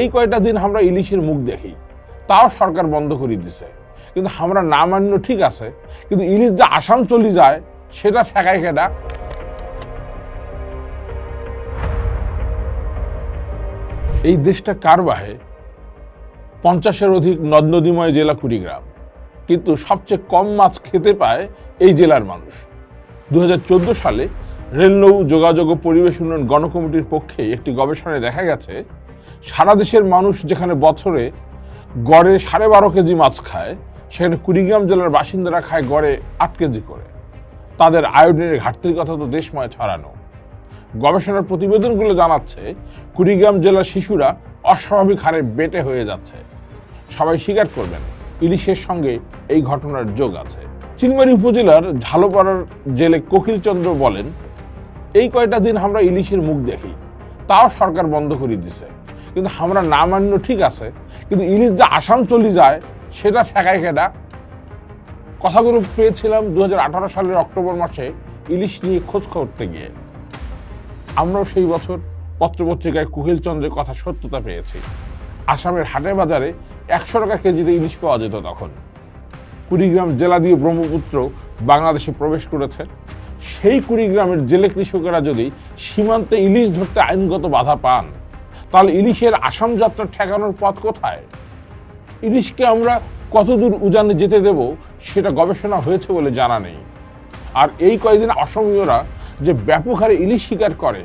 এই কয়টা দিন আমরা ইলিশের মুখ দেখি। তাও সরকার বন্ধ করে দিছে। কিন্তু আমরা না মান্য ঠিক আছে। কিন্তু ইলিশ যে আসাম চলে যায়, সেটা ঠেকায় কেটা এই দেশটা কার বাহে? পঞ্চাশের অধিক নদ নদীময় জেলা কুড়িগ্রাম। কিন্তু সবচেয়ে কম মাছ খেতে পায় এই জেলার মানুষ। দু হাজার চোদ্দ সালে রেলনৌ যোগাযোগ ও পরিবেশ উন্নয়ন গণকমিটির পক্ষে একটি গবেষণায় দেখা গেছে সারা দেশের মানুষ যেখানে বছরে গড়ে সাড়ে বারো কেজি মাছ খায়, সেখানে কুড়িগ্রাম জেলার বাসিন্দারা খায় গড়ে আট কেজি করে। তাদের আয়োডিনের ঘাটতির কথা তো দেশময় ছড়ানো। গবেষণার প্রতিবেদনগুলো জানাচ্ছে, কুড়িগ্রাম জেলার শিশুরা অস্বাভাবিক হারে বেটে হয়ে যাচ্ছে। সবাই স্বীকার করবেন, ইলিশের সঙ্গে এই ঘটনার যোগ আছে। চিলমারি উপজেলার ঝালোপাড়ার জেলে কোকিল চন্দ্র বলেন, এই কয়টা দিন আমরা ইলিশের মুখ দেখি, তাও সরকার বন্ধ করে দিছে। কিন্তু আমরা না মান্য ঠিক আছে। কিন্তু ইলিশ যে আসাম চলে যায়, সেটা ঠেকায় কেটা কথাগুলো পেয়েছিলাম দু হাজার আঠারো সালের অক্টোবর মাসে ইলিশ নিয়ে খোঁজ করতে গিয়ে। আমরাও সেই বছর পত্রপত্রিকায় কুহিল চন্দ্রের কথা সত্যতা পেয়েছি। আসামের হাটে বাজারে একশো টাকা কেজিতে ইলিশ পাওয়া যেত তখন। কুড়িগ্রাম জেলা দিয়ে ব্রহ্মপুত্র বাংলাদেশে প্রবেশ করেছে। সেই কুড়িগ্রামের জেলে কৃষকেরা যদি সীমান্তে ইলিশ ধরতে আইনগত বাধা পান তাহলে ইলিশের আসাম যাত্রা ঠেকানোর পথ কোথায়? ইলিশকে আমরা কতদূর উজানে যেতে দেব সেটা গবেষণা হয়েছে বলে জানা নেই। আর এই কয়েকদিন অসমীয়রা যে ব্যাপক হারে ইলিশ শিকার করে,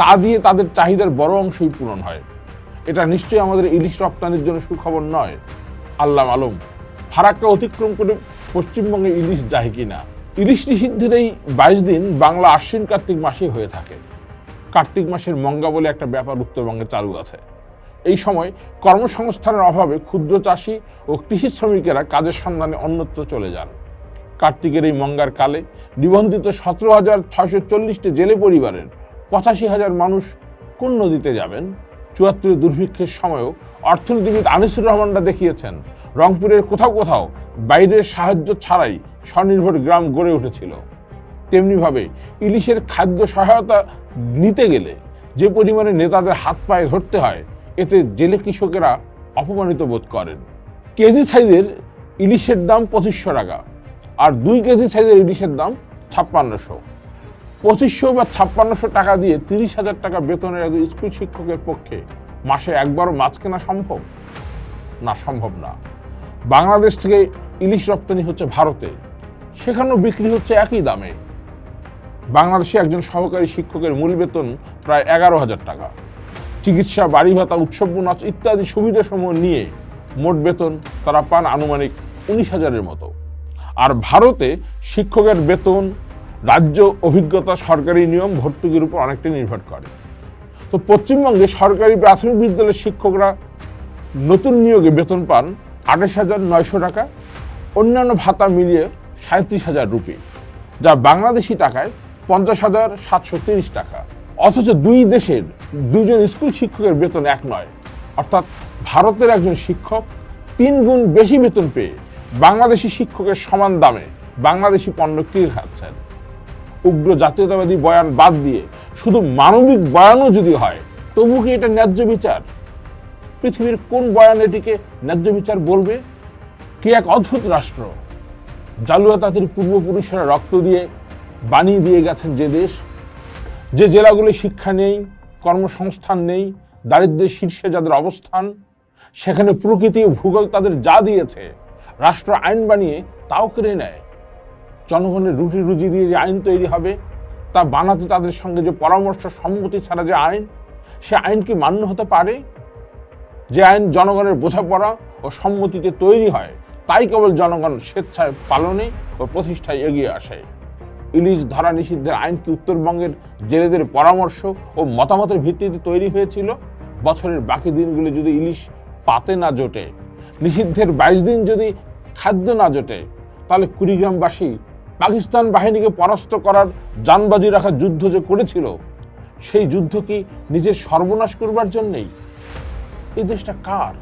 তা দিয়ে তাদের চাহিদার বড় অংশই পূরণ হয়। এটা নিশ্চয়ই আমাদের ইলিশ রপ্তানির জন্য সুখবর নয়। আল্লাহ আলম, ফারাক্কা অতিক্রম করে পশ্চিমবঙ্গে ইলিশ যায় কিনা? ইলিশ নিষিদ্ধের এই বাইশ দিন বাংলা আশ্বিন কার্তিক মাসে হয়ে থাকে। কার্তিক মাসের মঙ্গা বলে একটা ব্যাপার উত্তরবঙ্গে চালু আছে। এই সময় কর্মসংস্থানের অভাবে ক্ষুদ্র চাষি ও কৃষি শ্রমিকেরা কাজের সন্ধানে অন্যত্র চলে যান। কার্তিকের এই মঙ্গার কালে নিবন্ধিত সতেরো হাজার ছয়শো চল্লিশটি জেলে পরিবারের পঁচাশি হাজার মানুষ কোন নদীতে যাবেন? চুয়াত্তরের দুর্ভিক্ষের সময়ও অর্থনীতিবিদ আনিসুর রহমানরা দেখিয়েছেন, রংপুরের কোথাও কোথাও বাইরের সাহায্য ছাড়াই স্বনির্ভর গ্রাম গড়ে উঠেছিল। তেমনিভাবে ইলিশের খাদ্য সহায়তা নিতে গেলে যে পরিমাণে নেতাদের হাত পায়ে ধরতে হয়, এতে জেলে কৃষকেরা অপমানিত বোধ করেন। কেজি সাইজের ইলিশের দাম পঁচিশশো টাকা, আর দুই কেজি সাইজের ইলিশের দাম ছাপ্পান্নশো। পঁচিশশো বা ছাপ্পান্নশো টাকা দিয়ে তিরিশ হাজার টাকা বেতনের একজন স্কুল শিক্ষকের পক্ষে মাসে একবারও মাছ কেনা সম্ভব? না সম্ভব না। বাংলাদেশ থেকে ইলিশ রপ্তানি হচ্ছে ভারতে, সেখানেও বিক্রি হচ্ছে একই দামে। বাংলাদেশে একজন সহকারী শিক্ষকের মূল বেতন প্রায় এগারো হাজার টাকা। চিকিৎসা বাড়ি ভাতা উৎসব বোনাস ইত্যাদি সুবিধাসমূহ নিয়ে মোট বেতন তারা পান আনুমানিক উনিশ হাজারের মতো। আর ভারতে শিক্ষকের বেতন রাজ্য অভিজ্ঞতা সরকারি নিয়ম ভর্তুকির উপর অনেকটাই নির্ভর করে। তো পশ্চিমবঙ্গে সরকারি প্রাথমিক বিদ্যালয়ের শিক্ষকরা নতুন নিয়োগে বেতন পান আঠাশ হাজার নয়শো টাকা, অন্যান্য ভাতা মিলিয়ে সাঁত্রিশ হাজার রুপি, যা বাংলাদেশি টাকায় পঞ্চাশ হাজার সাতশো তিরিশ টাকা। অথচ দুই দেশের দুজন স্কুল শিক্ষকের বেতন এক নয়। অর্থাৎ ভারতের একজন শিক্ষক তিন গুণ বেশি বেতন পেয়ে বাংলাদেশি শিক্ষকের সমান দামে বাংলাদেশি পণ্য কিনে খাচ্ছেন। উগ্র জাতীয়তাবাদী বয়ান বাদ দিয়ে শুধু মানবিক বয়ানও যদি হয়, তবু কি এটা ন্যায্য বিচার? পৃথিবীর কোন বয়ান এটিকে ন্যায্য বিচার বলবে? কি এক অদ্ভুত রাষ্ট্র? জালুয়াতাতির পূর্বপুরুষেরা রক্ত দিয়ে বানিয়ে দিয়ে গেছেন যে দেশ, যে জেলাগুলি শিক্ষা নেই, কর্মসংস্থান নেই, দারিদ্র্যের শীর্ষে যাদের অবস্থান, সেখানে প্রকৃতি ও ভূগোল তাদের যা দিয়েছে, রাষ্ট্র আইন বানিয়ে তাও কেড়ে নেয়। জনগণের রুটি রুজি দিয়ে যে আইন তৈরি হবে, তা বানাতে তাদের সঙ্গে যে পরামর্শ সম্মতি ছাড়া যে আইন, সে আইন কি মান্য হতে পারে? যে আইন জনগণের বোঝাপড়া ও সম্মতিতে তৈরি হয়, তাই কেবল জনগণ স্বেচ্ছায় পালনে ও প্রতিষ্ঠায় এগিয়ে আসে। ইলিশ ধরা নিষিদ্ধের আইন কি উত্তরবঙ্গের জেলেদের পরামর্শ ও মতামতের ভিত্তিতে তৈরি হয়েছিল? বছরের বাকি দিনগুলো যদি ইলিশ পাতে না জোটে, নিষিদ্ধের বাইশ দিন যদি খাদ্য না জোটে, তাহলে কুড়িগ্রামবাসী পাকিস্তান বাহিনীকে পরাস্ত করার যানবাজি রাখার যুদ্ধ যে করেছিল, সেই যুদ্ধ কি নিজের সর্বনাশ করবার জন্যেই? এই দেশটা কার?